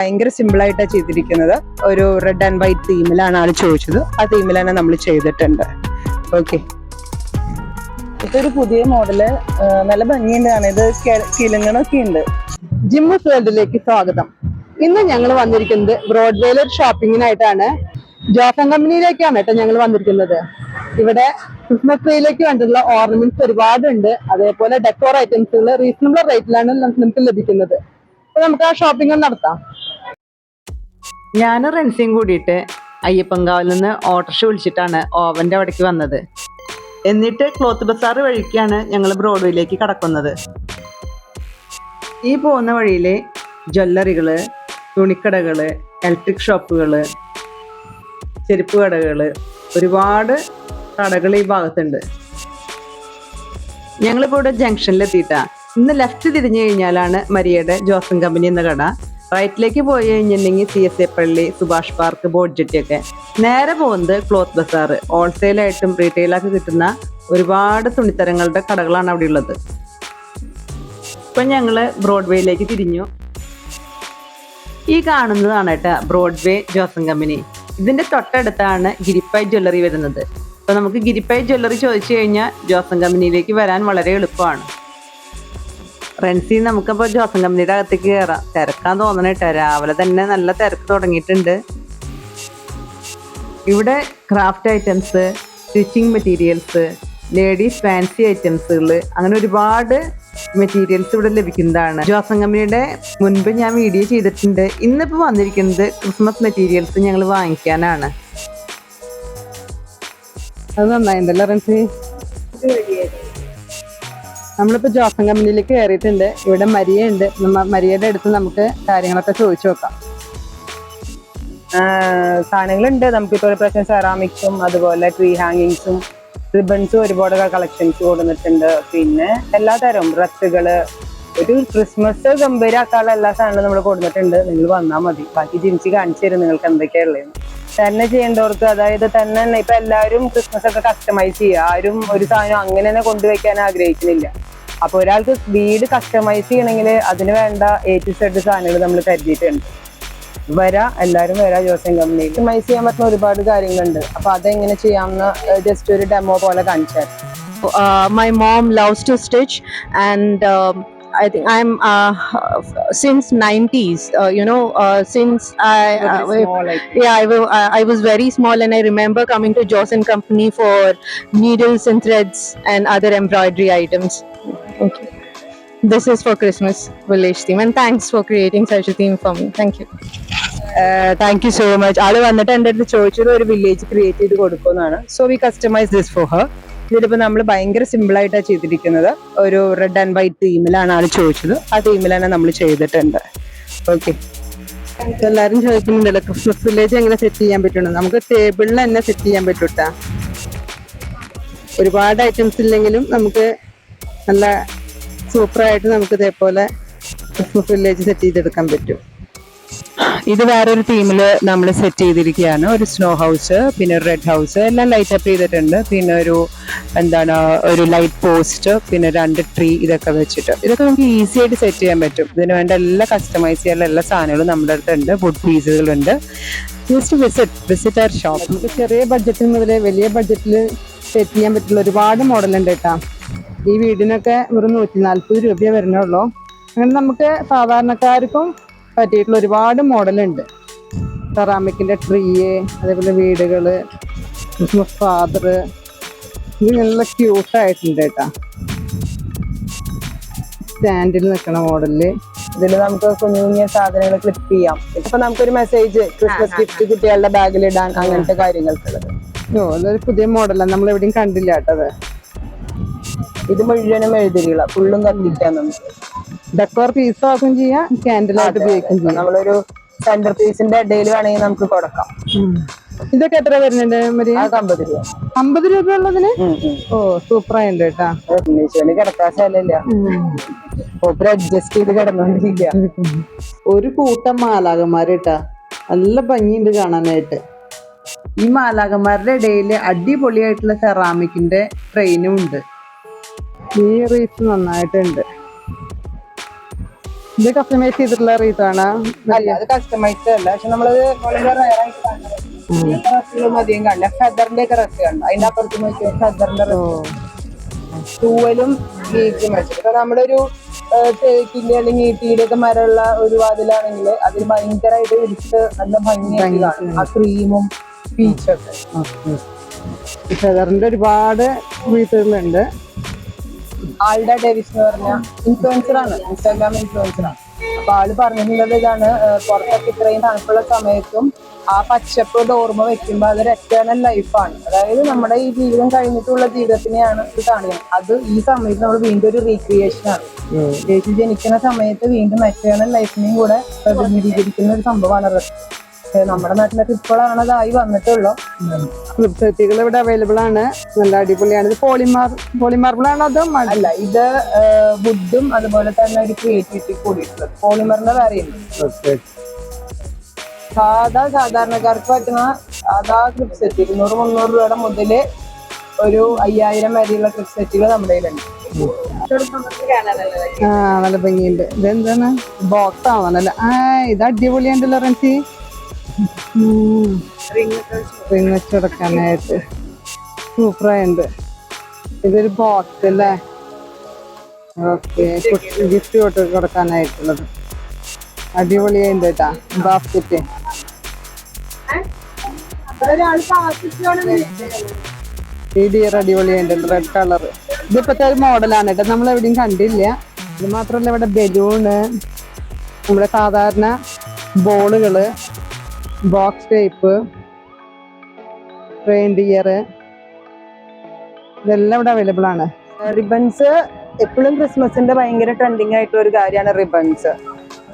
ഭയങ്കര സിമ്പിൾ ആയിട്ടാണ് ചെയ്തിരിക്കുന്നത്. ഒരു റെഡ് ആൻഡ് വൈറ്റ് തീമിലാണ് ആൾ ചോദിച്ചത്. ആ തീമിൽ തന്നെ നമ്മൾ ചെയ്തിട്ടുണ്ട്. ഓക്കെ ഇതൊരു പുതിയ മോഡൽ നല്ല ഭംഗിയുണ്ടാണ് ഇത് കിലുങ്ങണൊക്കെ ഉണ്ട്. ജിമ്മസ് വേൾഡിലേക്ക് സ്വാഗതം. ഇന്ന് ഞങ്ങൾ വന്നിരിക്കുന്നത് ബ്രോഡ്വേയിൽ ഒരു ഷോപ്പിങ്ങിനായിട്ടാണ് ജോസൺ കമ്പനിയിലേക്കാണ് കേട്ടോ ഞങ്ങൾ വന്നിരിക്കുന്നത്. ഇവിടെ ക്രിസ്മസ് ട്രീയിലേക്ക് വേണ്ടിയുള്ള ഓർണമെന്റ്സ് ഒരുപാടുണ്ട്. അതേപോലെ ഡെക്കോർ ഐറ്റംസുകൾ റീസണബിൾ റേറ്റിലാണ് നമുക്ക് ലഭിക്കുന്നത്. അപ്പൊ നമുക്ക് ആ ഷോപ്പിംഗ് നടത്താം. ഞാനും റെൻസിയും കൂടിയിട്ട് അയ്യപ്പങ്കാവിൽ നിന്ന് ഓട്ടോറിക്ഷ വിളിച്ചിട്ടാണ് ഓവന്റെ അവിടേക്ക് വന്നത്. എന്നിട്ട് ക്ലോത്ത് ബസാർ വഴിക്കാണ് ഞങ്ങൾ ബ്രോഡ്വേയിലേക്ക് കടക്കുന്നത്. ഈ പോകുന്ന വഴിയിൽ ജ്വല്ലറികൾ തുണിക്കടകൾ ഇലക്ട്രിക് ഷോപ്പുകൾ ചെരുപ്പ് കടകൾ ഒരുപാട് കടകൾ ഈ ഭാഗത്തുണ്ട്. ഞങ്ങളിപ്പോൾ ഇവിടെ ജംഗ്ഷനിലെത്തിയിട്ടാണ് ഇന്ന് ലെഫ്റ്റ് തിരിഞ്ഞു കഴിഞ്ഞാലാണ് മരിയയുടെ ജോസൻ കമ്പനി എന്ന കട. റൈറ്റിലേക്ക് പോയി കഴിഞ്ഞിട്ടുണ്ടെങ്കിൽ സി എസ് എ പള്ളി സുഭാഷ് പാർക്ക് ബോട്ട് ജെട്ടിയൊക്കെ നേരെ പോകുന്നത് ക്ലോത്ത് ബസാർ ഹോൾസെയിലായിട്ടും റീറ്റെയിലാക്കി കിട്ടുന്ന ഒരുപാട് തുണിത്തരങ്ങളുടെ കടകളാണ് അവിടെ ഉള്ളത്. ഇപ്പം ഞങ്ങൾ ബ്രോഡ്വേയിലേക്ക് തിരിഞ്ഞു. ഈ കാണുന്നതാണ് കേട്ടോ ബ്രോഡ്വേ ജോസൻ കമ്പനി ഇതിന്റെ തൊട്ടടുത്താണ് ഗിരിപ്പായ് ജ്വല്ലറി വരുന്നത്. അപ്പോൾ നമുക്ക് ഗിരിപ്പായ് ജ്വല്ലറി ചോദിച്ചു കഴിഞ്ഞാൽ ജോസൻ കമ്പനിയിലേക്ക് വരാൻ വളരെ എളുപ്പമാണ്. റെൻസി നമുക്കപ്പോൾ ജോസൻ കമ്പനിയുടെ അകത്തേക്ക് കയറാം തിരക്കാൻ തോന്നണ കേട്ടോ രാവിലെ തന്നെ നല്ല തിരക്ക് തുടങ്ങിയിട്ടുണ്ട്. ഇവിടെ craft items stitching materials ladies fancy ഐറ്റംസുകൾ അങ്ങനെ ഒരുപാട് മെറ്റീരിയൽസ് ഇവിടെ ലഭിക്കുന്നതാണ്. ജോസൻ കമ്പനിയുടെ മുൻപ് ഞാൻ വീഡിയോ ചെയ്തിട്ടുണ്ട്. ഇന്നിപ്പോൾ വന്നിരിക്കുന്നത് ക്രിസ്മസ് മെറ്റീരിയൽസ് ഞങ്ങൾ വാങ്ങിക്കാനാണ്. അത് നന്നായി എന്തല്ല റൻസി നമ്മളിപ്പോ ജോസൺ കമ്പനിയിലേക്ക് കയറിയിട്ടുണ്ട് ഇവിടെ മരിയ ഉണ്ട് മരിയയുടെ അടുത്ത് നമുക്ക് കാര്യങ്ങളൊക്കെ ചോദിച്ചു നോക്കാം. സാധനങ്ങളുണ്ട്. നമുക്കിപ്പോൾ പ്രശ്നം സെറാമിക്സും അതുപോലെ ട്രീ ഹാങ്ങിങ്സും റിബൺസും ഒരുപാട് കളക്ഷൻസ് കൊടുത്തിട്ടുണ്ട് പിന്നെ എല്ലാ തരം ഡ്രസ്സുകൾ ഒരു ക്രിസ്മസ് ഗംഭീരാക്കാനുള്ള എല്ലാ സാധനങ്ങളും നമ്മൾ കൊടുത്തിട്ടുണ്ട്. നിങ്ങൾ വന്നാൽ മതി. ബാക്കി ജിൻസി കാണിച്ചു തരും നിങ്ങൾക്ക് എന്തൊക്കെയുള്ളത് തന്നെ ചെയ്യേണ്ടവർക്ക് അതായത് തന്നെ ഇപ്പൊ എല്ലാവരും ക്രിസ്മസ് ഒക്കെ കസ്റ്റമൈസ് ചെയ്യുക ആരും ഒരു സാധനം അങ്ങനെ തന്നെ കൊണ്ടുവയ്ക്കാൻ ആഗ്രഹിക്കുന്നില്ല. അപ്പൊ ഒരാൾക്ക് വീട് കസ്റ്റമൈസ് ചെയ്യണമെങ്കിൽ അതിന് വേണ്ട എ ടു സെഡ് സാധനങ്ങൾ നമ്മൾ കരുതിയിട്ടുണ്ട് വരാ എല്ലാവരും വരാ ജോസൻ കമ്പനി കസ്റ്റമൈസ് ചെയ്യാൻ പറ്റുന്ന ഒരുപാട് കാര്യങ്ങളുണ്ട്. അപ്പൊ അതെങ്ങനെ ചെയ്യാമെന്ന് ജസ്റ്റ് ഒരു ഡെമോ പോലെ കാണിച്ചാൽ my mom loves to stitch and i think i'm uh, since 90s uh, you know uh, since i uh, yeah I, wa- I I was very small and i remember coming to joss and company for needles and threads and other embroidery items okay this is for christmas village theme and thanks for creating such a theme for me thank you thank you so much ആള് വന്നിട്ട് എൻ്റെ അടുത്ത് ചോദിച്ചത് ഒരു village create ചെയ്ത് കൊടുക്കുമെന്നാണ് so we customise this for her ഇതിലിപ്പോ നമ്മൾ ഭയങ്കര സിമ്പിൾ ആയിട്ടാണ് ചെയ്തിരിക്കുന്നത്. ഒരു റെഡ് ആൻഡ് വൈറ്റ് തീമിലാണ് ആൾ ചോദിച്ചത്. ആ തന്നെ നമ്മൾ ചെയ്തിട്ടുണ്ട്. ഓക്കെ എല്ലാരും ചോദിക്കുന്നുണ്ടല്ലോ ക്രിസ്മസ് വില്ലേജ് എങ്ങനെ സെറ്റ് ചെയ്യാൻ പറ്റുള്ളൂ നമുക്ക് ടേബിളിൽ തന്നെ സെറ്റ് ചെയ്യാൻ പറ്റൂട്ടാ ഒരുപാട് ഐറ്റംസ് ഇല്ലെങ്കിലും നമുക്ക് നല്ല സൂപ്പറായിട്ട് നമുക്ക് ഇതേപോലെ ക്രിസ്മസ് വില്ലേജ് സെറ്റ് ചെയ്തെടുക്കാൻ പറ്റും. ഇത് വേറൊരു തീമിൽ നമ്മൾ സെറ്റ് ചെയ്തിരിക്കുകയാണ്. ഒരു സ്നോ ഹൗസ് പിന്നെ ഒരു റെഡ് ഹൗസ് എല്ലാം ലൈറ്റ് അപ്പ് ചെയ്തിട്ടുണ്ട്. പിന്നെ ഒരു എന്താണ് ഒരു ലൈറ്റ് പോസ്റ്റ് പിന്നെ രണ്ട് ട്രീ ഇതൊക്കെ വെച്ചിട്ട്. ഇതൊക്കെ നമുക്ക് ഈസി ആയിട്ട് സെറ്റ് ചെയ്യാൻ പറ്റും. ഇതിന് വേണ്ട എല്ലാ കസ്റ്റമൈസ് ചെയ്യാനുള്ള എല്ലാ സാധനങ്ങളും നമ്മുടെ അടുത്തുണ്ട്. Wood പീസുകളുണ്ട് just visit visit our shop നമുക്ക് ചെറിയ ബഡ്ജറ്റിൽ മുതൽ വലിയ ബഡ്ജറ്റിൽ സെറ്റ് ചെയ്യാൻ പറ്റുള്ള ഒരുപാട് മോഡലുണ്ട് കേട്ടോ. ഈ വീടിനൊക്കെ വെറും നൂറ്റി നാൽപ്പത് രൂപയെ വരുന്നുള്ളൂ. അങ്ങനെ നമുക്ക് സാധാരണക്കാർക്കും പറ്റിയിട്ടുള്ള ഒരുപാട് മോഡലുണ്ട്. സെറാമിക്കിന്റെ ട്രീ അതേപോലെ വീടുകൾ ക്രിസ്മസ് ഫാദർ ഇത് നല്ല ക്യൂട്ടായിട്ടുണ്ട് കേട്ടാ. സ്റ്റാൻഡിൽ നിൽക്കണ മോഡലിൽ ഇതിൽ നമുക്ക് കുഞ്ഞു കുഞ്ഞു സാധനങ്ങൾ ക്ലിപ്പ് ചെയ്യാം. ഇപ്പൊ നമുക്കൊരു മെസ്സേജ് ക്രിസ്മസ് ഗിഫ്റ്റ് കുട്ടികളുടെ ബാഗിൽ ഇടാൻ അങ്ങനത്തെ കാര്യങ്ങൾക്കുള്ളത്. ഓ അതൊരു പുതിയ മോഡലാണ് നമ്മൾ എവിടെയും കണ്ടില്ല കേട്ടത് ഇത് മുഴുവനും എഴുതിരികള ഫുള്ളും കത്തിക്കാൻ നമുക്ക്. ഡെക്കോർ പീസ് ആക്കും ചെയ്യാം ക്യാൻഡിലായിട്ട് ഉപയോഗിക്കും ചെയ്യാം. നമ്മളൊരു സെന്റർ പീസിന്റെ ഇടയിൽ വേണമെങ്കിൽ നമുക്ക് കൊടുക്കാം. ഇതൊക്കെ എത്ര വരുന്നുണ്ട് മരി അത് അമ്പത് രൂപ. അമ്പത് രൂപ ഉള്ളതിന്. ഓ സൂപ്പർ ആയിട്ടുണ്ട് കേട്ടാ. സ്ഥലമില്ല ഓപ്പർ അഡ്ജസ്റ്റ് ചെയ്ത് കിടന്നോണ്ടിരിക്ക. ഒരു കൂട്ടം മാലാകന്മാര് കേട്ടാ നല്ല ഭംഗിയുണ്ട് കാണാനായിട്ട്. ഈ മാലാകന്മാരുടെ ഇടയിൽ അടിപൊളിയായിട്ടുള്ള സെറാമിക്കിന്റെ ട്രെയിനും ഉണ്ട്. ഈ റീസ് നന്നായിട്ടുണ്ട്. ഇത് കസ്റ്റമൈസ് ചെയ്തിട്ടുള്ള റീത്താണ് അല്ല അത് കസ്റ്റമൈസ് അല്ല. പക്ഷെ നമ്മളത് അധികം കാണില്ല. ഫെദറിന്റെ ഒക്കെ റസ് കണ്ടു അതിന്റെ അപ്പുറത്ത് നോക്കിയാൽ ഫെദറിന്റെ തൂവലും ഗീച്ചും വെച്ചിട്ട്. നമ്മുടെ ഒരു തേക്കിന്റെ അല്ലെങ്കിൽ ഈട്ടിയുടെ ഒക്കെ മരമുള്ള ഒരു വാതിലാണെങ്കിൽ അതിൽ ഭയങ്കരമായിട്ട് വിരിച്ച് നല്ല ഭംഗിയായിട്ട് കാണും. ആ ക്രീമും പീച്ചൊക്കെ ഫെദറിന്റെ ഒരുപാട് റീത്തുകളുണ്ട് ആളുടെ ഡേവിസ് എന്ന് പറഞ്ഞ ഇൻഫ്ലുവൻസർ ആണ്. ഇൻസ്റ്റാഗ്രാം ഇൻഫ്ലുവൻസർ ആണ്. അപ്പൊ ആൾ പറഞ്ഞിട്ടുള്ളത് ഇതാണ് പുറത്തൊക്കെ ഇത്രയും തണുപ്പുള്ള സമയത്തും ആ പച്ചപ്പ് ഓർമ്മ വെക്കുമ്പോ അതൊരു എറ്റേണൽ ലൈഫാണ് അതായത് നമ്മുടെ ഈ ജീവിതം കഴിഞ്ഞിട്ടുള്ള ജീവിതത്തിനെയാണ് ഇത് കാണിക്കുന്നത്. അത് ഈ സമയത്ത് നമ്മൾ വീണ്ടും ഒരു റീക്രിയേഷൻ ആണ്. ചേച്ചി ജനിക്കുന്ന സമയത്ത് വീണ്ടും എറ്റേണൽ ലൈഫിനെയും കൂടെ പ്രതിനിധീകരിക്കുന്ന ഒരു സംഭവമാണ് നമ്മുടെ നാട്ടിലൊക്കെ ഇപ്പോഴാണ് അതായി വന്നിട്ടുള്ളൂ. സെറ്റുകൾ ഇവിടെ അവൈലബിൾ ആണ്. നല്ല അടിപൊളിയാണ്. ഇത് പോളിമാർ പോളിമാർബിൾ ആണ് അതും അല്ല ഇത് വുഡും അതുപോലെ തന്നെ ഒരു ക്രിയേറ്റിവിറ്റി കൂടിയിട്ടുള്ളത്. പോളിമറിന്റെ വേറെയുണ്ട് സാധാ സാധാരണക്കാർക്ക് പറ്റുന്ന സാധാ ക്ലിപ്പ് സെറ്റ് ഇരുന്നൂറ് മുന്നൂറ് രൂപയുടെ മുതൽ ഒരു അയ്യായിരം വരെയുള്ള ക്ലിപ്പ് സെറ്റുകൾ നമ്മുടെ കയ്യിലുണ്ട്. ആ നല്ല ഭംഗിയുണ്ട്. ഇതെന്താണ്? ബോക്സ് ആവാനല്ല ആ ഇത് അടിപൊളിയുണ്ടല്ലോ റൻസി. റിങ് വെച്ചെടുക്കാനായിട്ട് സൂപ്പറായുണ്ട്. ഇതൊരു ബോക്സ് അല്ലേ ഓക്കെ ഗിഫ്റ്റ് കൊണ്ട് കൊടുക്കാനായിട്ടുള്ളത്. അടിപൊളിയായിട്ടുണ്ട് കേട്ടാ. ബാസ്കറ്റ്. ഈ ഡിയർ അടിപൊളിയായിട്ടുണ്ട് റെഡ് കളർ ഇതിപ്പോഴത്തെ ഒരു മോഡലാണ് കേട്ടോ. നമ്മൾ എവിടെയും കണ്ടില്ല. ഇത് മാത്രമല്ല ഇവിടെ ബലൂണ് നമ്മുടെ സാധാരണ ബോളുകൾ ബോക്സ് ടൈപ്പ് റെയിൻഡിയർ ഇതെല്ലാം ഇവിടെ അവൈലബിൾ ആണ്. റിബൺസ് എപ്പോഴും ക്രിസ്മസിന്റെ ഭയങ്കര ട്രെൻഡിങ് ആയിട്ടുള്ള ഒരു കാര്യമാണ് റിബൺസ്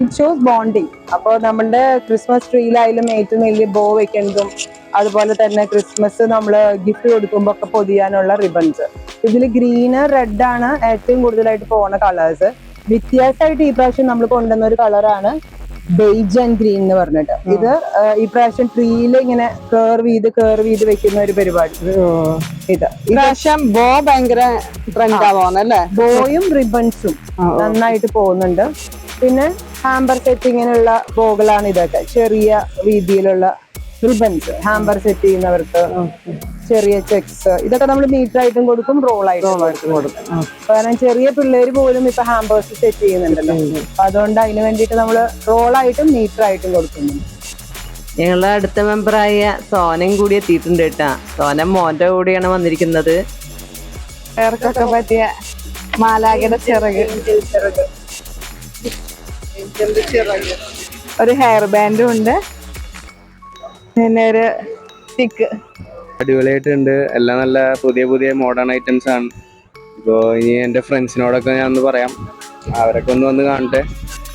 ഇറ്റ് ഷോസ് ബോണ്ടിങ് അപ്പോൾ നമ്മുടെ ക്രിസ്മസ് ട്രീയിലായാലും ഏറ്റവും വലിയ ബോ വെക്കുന്നതും അതുപോലെ തന്നെ ക്രിസ്മസ് നമ്മൾ ഗിഫ്റ്റ് കൊടുക്കുമ്പോൾ ഒക്കെ പൊതിയാനുള്ള റിബൺസ് ഇതിൽ ഗ്രീന് റെഡ് ആണ് ഏറ്റവും കൂടുതലായിട്ട് പോകുന്ന കളേഴ്സ് വ്യത്യാസമായിട്ട് ഈ പ്രാവശ്യം നമ്മൾ കൊണ്ടുവന്ന ഒരു കളറാണ് ബെയ്ജ് ആൻഡ് ഗ്രീൻ എന്ന് പറഞ്ഞിട്ട്. ഇത് ഈ പ്രാവശ്യം ട്രീയിൽ ഇങ്ങനെ കേർവ് ചെയ്ത് കേർവ് ചെയ്ത് വെക്കുന്ന ഒരു പരിപാടി. ഇത്. ഇപ്രാവശ്യം ബോ ഭയങ്കര ബോയും റിബൺസും നന്നായിട്ട് പോകുന്നുണ്ട്. പിന്നെ ഹാമ്പർ സെറ്റിങ്ങിനുള്ള ബോകളാണ് ഇതൊക്കെ. ചെറിയ രീതിയിലുള്ള റിബൺസ് ഹാമ്പർ സെറ്റ് ചെയ്യുന്നവർക്ക്. ചെറിയ ചെക്സ് ഇതൊക്കെ നമ്മൾ മീറ്റർ ആയിട്ടും കൊടുക്കും റോൾ ആയിട്ടും കൊടുക്കും. കാരണം ചെറിയ പിള്ളേർ പോലും ഇപ്പൊ ഹാമ്പേഴ്സ് സെറ്റ് ചെയ്യുന്നുണ്ടല്ലോ. അതുകൊണ്ട് അതിന് വേണ്ടിയിട്ട് നമ്മൾ റോൾ ആയിട്ടും മീറ്റർ ആയിട്ടും കൊടുക്കുന്നുണ്ട്. ഞങ്ങളുടെ അടുത്ത മെമ്പറായ സോനയും കൂടി എത്തിയിട്ടുണ്ട് കേട്ടാ. സോന മോന്റെ കൂടെയാണ് വന്നിരിക്കുന്നത്. പേർക്കൊക്കെ പറ്റിയ മാലാകയുടെ ചിറക്. ഒരു ഹെയർ ബാൻഡും ഉണ്ട്. പിന്നെ ഒരു സ്റ്റിക്ക് അടിപൊളിയായിട്ടുണ്ട്. എല്ലാം നല്ല പുതിയ പുതിയ മോഡേൺ ഐറ്റംസ് ആണ്. ഇപ്പോൾ ഇനി എന്റെ ഫ്രണ്ട്സിനോടൊക്കെ ഞാൻ ഒന്ന് പറയാം. അവരൊക്കെ ഒന്ന് വന്ന് കാണട്ടെ.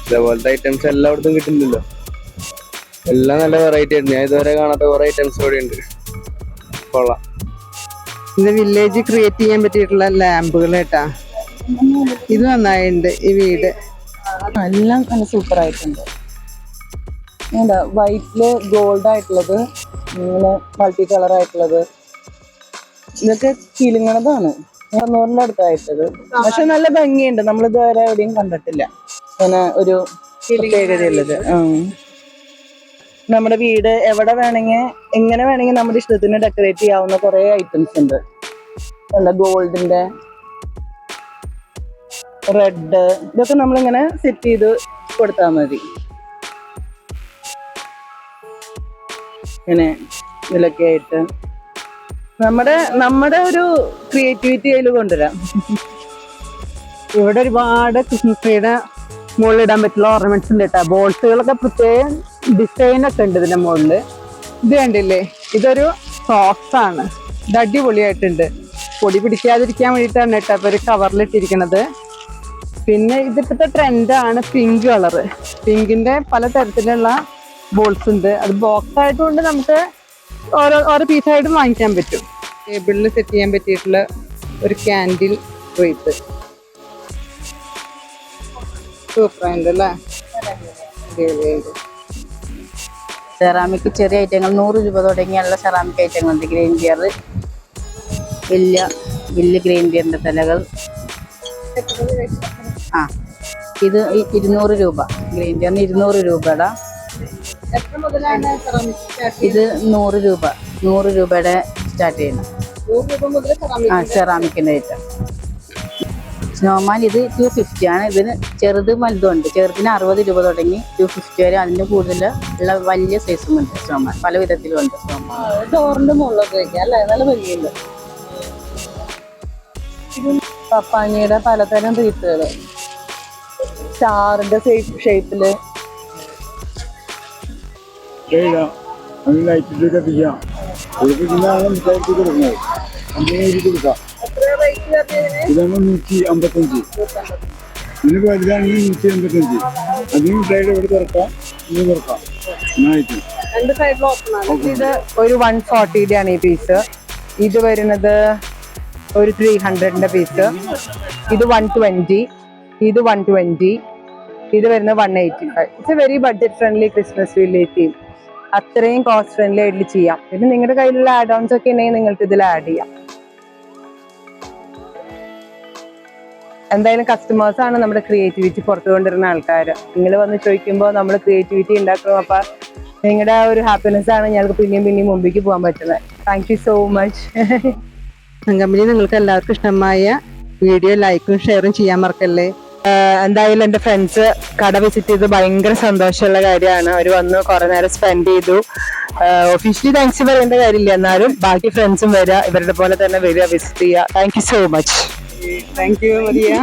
ഇതേപോലത്തെ ഐറ്റംസ് എല്ലായിടത്തും കിട്ടുന്നില്ലല്ലോ. എല്ലാം നല്ല വെറൈറ്റി ആയിരുന്നു. ഞാൻ ഇതുവരെ കാണാത്ത കുറേ ഐറ്റംസ് കൂടെ ഉണ്ട്. കൊള്ളാം. ഇത് വില്ലേജ് ക്രിയേറ്റ് ചെയ്യാൻ പറ്റിയിട്ടുള്ള ലാമ്പുകൾ കേട്ടാ. ഇത് നന്നായിട്ടുണ്ട് ഈ വീട്. എല്ലാം നല്ല സൂപ്പർ ആയിട്ടുണ്ട്. എന്താ വൈറ്റിൽ ഗോൾഡ് ആയിട്ടുള്ളത് ഇങ്ങനെ മൾട്ടി കളർ ആയിട്ടുള്ളത്. ഇതൊക്കെ കിലുങ്ങണതാണ്. നൂറിന്റെ അടുത്തായിട്ടത്. പക്ഷെ നല്ല ഭംഗിയുണ്ട്. നമ്മൾ ഇതുവരെ എവിടെയും കണ്ടിട്ടില്ല. അങ്ങനെ ഒരു പ്രത്യേകതയുള്ളത്. നമ്മുടെ വീട് എവിടെ വേണമെങ്കിൽ എങ്ങനെ വേണമെങ്കിൽ നമ്മുടെ ഇഷ്ടത്തിന് ഡെക്കറേറ്റ് ചെയ്യാവുന്ന കുറെ ഐറ്റംസ് ഉണ്ട്. എന്താ ഗോൾഡിന്റെ റെഡ് ഇതൊക്കെ നമ്മളിങ്ങനെ സെറ്റ് ചെയ്ത് കൊടുത്താൽ മതി. ഇങ്ങനെ ഇതിലൊക്കെ ആയിട്ട്. നമ്മുടെ നമ്മുടെ ഒരു ക്രിയേറ്റിവിറ്റി അതിൽ കൊണ്ടുവരാം. ഇവിടെ ഒരുപാട് ക്രിസ്മസ് ട്രീയുടെ മുകളിൽ ഇടാൻ പറ്റുള്ള ഓർണമെന്റ്സ് ഉണ്ട് കേട്ടോ. ബോൾസുകളൊക്കെ പ്രത്യേകം ഡിസൈൻ ഒക്കെ ഉണ്ട് ഇതിന്റെ മുകളിൽ ഇത് കണ്ടില്ലേ? ഇതൊരു സോക്സ് ആണ്. ഇത് അടിപൊളിയായിട്ടുണ്ട്. പൊടി പിടിക്കാതിരിക്കാൻ വേണ്ടിയിട്ടാണ് കേട്ടോ അപ്പൊ ഒരു കവറിലിട്ടിരിക്കണത് പിന്നെ ഇതിപ്പോഴത്തെ ട്രെൻഡാണ് പിങ്ക് കളറ് പിങ്കിന്റെ പല തരത്തിലുള്ള ബോൾസ് ഉണ്ട്. അത് ബോക്സ് ആയതുകൊണ്ട് നമുക്ക് ഓരോ ഓരോ പീസായിട്ടും വാങ്ങിക്കാൻ പറ്റും. ടേബിളിൽ സെറ്റ് ചെയ്യാൻ പറ്റിയിട്ടുള്ള ഒരു ക്യാൻഡിൽ റീത്ത് സൂപ്പറായിട്ട് അല്ലേ? സെറാമിക് ചെറിയ ഐറ്റങ്ങൾ നൂറ് രൂപ തുടങ്ങിയുള്ള സെറാമിക് ഐറ്റങ്ങളുണ്ട് ഗ്രീൻ ബിയർ വലിയ വലിയ ഗ്രീൻ ബിയറിന്റെ തലകൾ. ആ ഇത് ഇരുന്നൂറ് രൂപ. ഗ്രീൻ ബിയറിന് ഇരുന്നൂറ് രൂപയുടെ ഇത് നൂറ് രൂപ. നൂറ് രൂപയുടെ സ്റ്റാർട്ട് ചെയ്യുന്നത് സെറാമിക് ആ സെറാമിക്കിന്റെ ഐറ്റം സ്നോമാൻ ഇത് ടു ഫിഫ്റ്റി ആണ്. ഇതിന് ചെറുത് വലുതുണ്ട് ചെറുതിന് അറുപത് രൂപ തുടങ്ങി ടു ഫിഫ്റ്റി വരെ അതിന് കൂടുതൽ ഉള്ള വലിയ സൈസും ഉണ്ട് സ്നോമാൻ പല വിധത്തിലും ഉണ്ട് ഡോറിന്റെ മുകളിലൊക്കെ അല്ലേ? നല്ല പലതരം റീത്തുകൾ സ്റ്റാറിന്റെ ഷേപ്പിൽ അത് ലൈറ്റിട്ട് എത്തിക്കാം കൊടുക്കുന്നതാണ് മിഠായിക്ക് കൊടുക്കുന്നത് അങ്ങനെ കൊടുക്കാം. ഇതാണ് നൂറ്റി അമ്പത്തഞ്ച്. ഇതിന് വലുതാണെങ്കിൽ നൂറ്റി അമ്പത്തഞ്ച്. അതിന് സൈഡ് ഇവിടെ തുറക്കാം. ഇത് തുറക്കാം. രണ്ട് ഇത് ഒരു വൺ ഫോർട്ടിയുടെ ആണ് ഈ പീസ് ഇത് വരുന്നത് ഒരു ത്രീ ഹൺഡ്രഡിന്റെ പീസ് ഇത് വൺ ട്വന്റി ഇത് വൺ ട്വന്റി ഇത് വരുന്നത് one eighty five it's a very budget friendly Christmas village team അത്രയും കോസ്റ്റ് ഫ്രണ്ട്ലി ആയിട്ട് ചെയ്യാം. പിന്നെ നിങ്ങളുടെ കയ്യിലുള്ള ആഡ് ഓൺസ് ഒക്കെ ഉണ്ടെങ്കിൽ നിങ്ങൾക്ക് ഇതിൽ ആഡ് ചെയ്യാം. എന്തായാലും കസ്റ്റമേഴ്സ് ആണ് നമ്മുടെ ക്രിയേറ്റിവിറ്റി പുറത്തു കൊണ്ടിരുന്ന ആൾക്കാർ. നിങ്ങൾ വന്ന് ചോദിക്കുമ്പോൾ നമ്മൾ ക്രിയേറ്റിവിറ്റി ഉണ്ടാക്കും. അപ്പൊ നിങ്ങളുടെ ആ ഒരു ഹാപ്പിനെസ് ആണ് ഞങ്ങൾക്ക് പിന്നെയും പിന്നെയും മുമ്പിലേക്ക് പോകാൻ പറ്റുന്നത്. Thank you so much company നിങ്ങൾക്ക് എല്ലാവർക്കും ഇഷ്ടമായ വീഡിയോ ലൈക്കും ഷെയറും ചെയ്യാൻ മറക്കല്ലേ? എന്തായാലും എന്റെ ഫ്രണ്ട്സ് കട വിസിറ്റ് ചെയ്ത് ഭയങ്കര സന്തോഷമുള്ള കാര്യമാണ്. അവർ വന്ന് കുറെ നേരം സ്പെൻഡ് ചെയ്തു. ഒഫീഷ്യലി താങ്ക്സ് പറയേണ്ട കാര്യമില്ല. എന്നാലും ബാക്കി ഫ്രണ്ട്സും വരിക ഇവരുടെ പോലെ തന്നെ വരിക വിസിറ്റ് ചെയ്യുക. Thank you so much thank you Maria